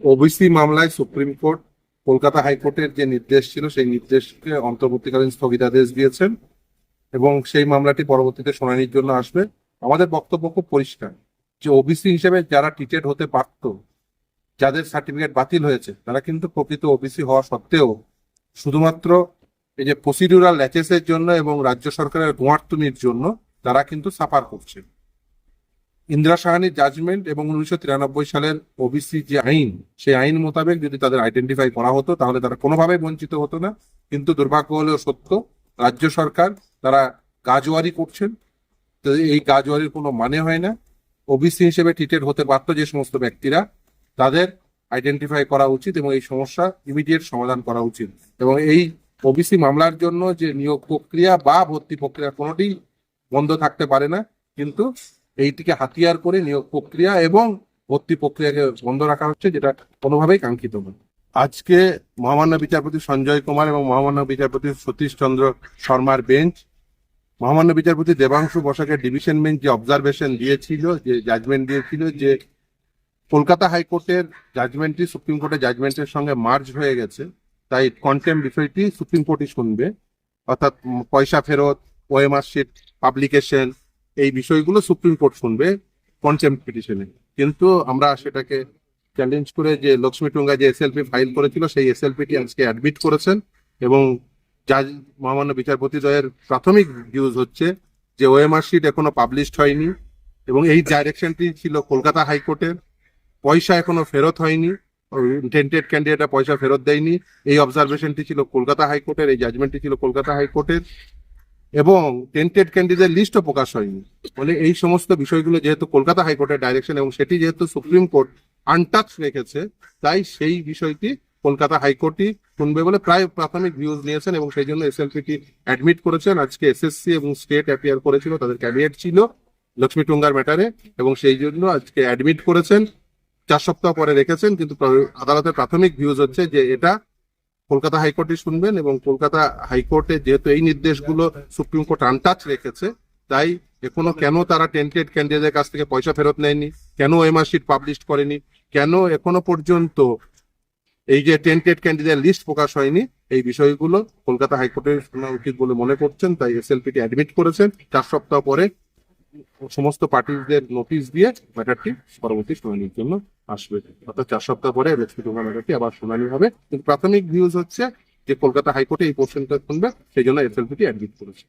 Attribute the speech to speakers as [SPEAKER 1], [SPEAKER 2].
[SPEAKER 1] OBC মামলায় supreme court, Kolkata হাইকোর্টের যে নির্দেশ ছিল, সেই নির্দেশকে অন্তর্বর্তীকালীন স্থগিতাদেশ দিয়েছেন এবং সেই মামলাটি পরবর্তীতে শুনানির জন্য আসবে। আমাদের বক্তব্য খুব পরিষ্কার যে ওবিসি হিসেবে যারা টিটেড হতে পারত যাদের সার্টিফিকেট বাতিল হয়েছে, তারা কিন্তু প্রকৃত ওবিসি হওয়া সত্ত্বেও শুধুমাত্র এই যে প্রসিডিউরাল ল্যাচেসের জন্য এবং রাজ্য সরকারের গোয়ার্তুমির জন্য তারা কিন্তু সাফার করছে। ইন্দিরা সাহানির জাজমেন্ট এবং উনিশশো তিরানব্বই সালের ওবিসি যে আইন, সেই আইন মোতাবেক যদি তাদের আইডেন্টিফাই করা হতো, তাহলে তারা কোনোভাবেই বঞ্চিত হতো না। কিন্তু দুর্ভাগ্য হলেও সত্য, রাজ্য সরকার তারা গাজওয়ারি করছেন। তো এই গাজওয়ারির কোনো মানে হয় না। ওবিসি হিসেবে ট্রিটেড হতে পারতো যে সমস্ত ব্যক্তিরা, তাদের আইডেন্টিফাই করা উচিত এবং এই সমস্যা ইমিডিয়েট সমাধান করা উচিত। এবং এই ওবিসি মামলার জন্য যে নিয়োগ প্রক্রিয়া বা ভর্তি প্রক্রিয়া কোনোটি বন্ধ থাকতে পারে না, কিন্তু এইটিকে হাতিয়ার করে নিয়োগ প্রক্রিয়া এবং ভর্তি প্রক্রিয়াকে বন্ধ রাখা হচ্ছে, যেটা কোনোভাবেই কাঙ্ক্ষিত নয়। আজকে মহামান্য বিচারপতি সঞ্জয় কুমার এবং মহামান্য বিচারপতি সতীশ চন্দ্র শর্মার বেঞ্চ, মহামান্য বিচারপতি দেবাংশু বসাকের ডিভিশন বেঞ্চ যে অবজারভেশন দিয়েছিল, যে জাজমেন্ট দিয়েছিল, যে কলকাতা হাইকোর্টের জাজমেন্টটি সুপ্রিম কোর্টের জাজমেন্টের সঙ্গে মার্জ হয়ে গেছে, তাই কন্টেম বিষয়টি সুপ্রিম কোর্টই শুনবে। অর্থাৎ পয়সা ফেরত ওএমআর পাবলিকেশন এই বিষয়গুলো সুপ্রিম কোর্ট শুনবে কন্টেম পিটিশনে কিন্তু আমরা সেটাকে চ্যালেঞ্জ করে যে লক্ষ্মী টুঙ্গা যে এসএলপি ফাইল করেছিল, সেই এসএলপিটি আজকে অ্যাডমিট করেছেন এবং জাজ মহামান্য বিচারপতি দ্বয়ের প্রাথমিক ভিউজ হচ্ছে যে ওএমআর শিট এখনও পাবলিশড হয়নি এবং এই ডাইরেকশনটি ছিল কলকাতা হাইকোর্টের। পয়সা এখনও ফেরত হয়নি ইন্টেন্টেড ক্যান্ডিডেটরা পয়সা ফেরত দেয়নি। এই অবজারভেশনটি ছিল কলকাতা হাইকোর্টের, এই জাজমেন্টটি ছিল কলকাতা হাইকোর্টের। এবং টেন্টেড ক্যান্ডিডেট লিস্টও প্রকাশ হয়নি। ফলে এই সমস্ত বিষয়গুলো যেহেতু কলকাতা হাইকোর্টের ডাইরেকশন এবং সেটি যেহেতু সুপ্রিম কোর্ট আনটাচ রেখেছে, তাই সেই বিষয়টি কলকাতা হাইকোর্টই শুনবে বলে প্রায় প্রাথমিক ভিউজ নিয়েছেন এবং সেই জন্য এসএলপিটি অ্যাডমিট করেছেন। আজকে এসএসসি এবং স্টেট অ্যাপিয়ার করেছিল, তাদের ক্যাবিনেট ছিল লক্ষ্মী টুঙ্গার ম্যাটারে এবং সেই জন্য আজকে অ্যাডমিট করেছেন। চার সপ্তাহ পরে রেখেছেন, কিন্তু আদালতের প্রাথমিক ভিউজ হচ্ছে যে এটা কলকাতা হাইকোর্টই শুনবেন এবং কলকাতা হাইকোর্টে যেহেতু এই নির্দেশগুলো সুপ্রিম কোর্ট আনটাচ রেখেছে, তাই এখনও কেন তারা টেন্টেড ক্যান্ডিডেটের কাছ থেকে পয়সা ফেরত নেয়নি? কেন এমআর শিট পাবলিশ করেনি? কেন এখনও পর্যন্ত এই যে টেন্টেড ক্যান্ডিডেট লিস্ট প্রকাশ হয়নি? এই বিষয়গুলো কলকাতা হাইকোর্টের শোনা উচিত বলে মনে করছেন, তাই এসএলপিটি অ্যাডমিট করেছেন। চার সপ্তাহ পরে সমস্ত পার্টিদের নোটিশ দিয়ে ম্যাটারটি পরবর্তী শুনানির জন্য আসবে। অর্থাৎ চার সপ্তাহ পরে রেসকিউ ম্যাটারটি আবার শুনানি হবে। কিন্তু প্রাথমিক ভিউজ হচ্ছে যে কলকাতা হাইকোর্টে এই পোর্শনটা শুনবে, সেই জন্য এসএলপিটি অ্যাডমিট করেছে।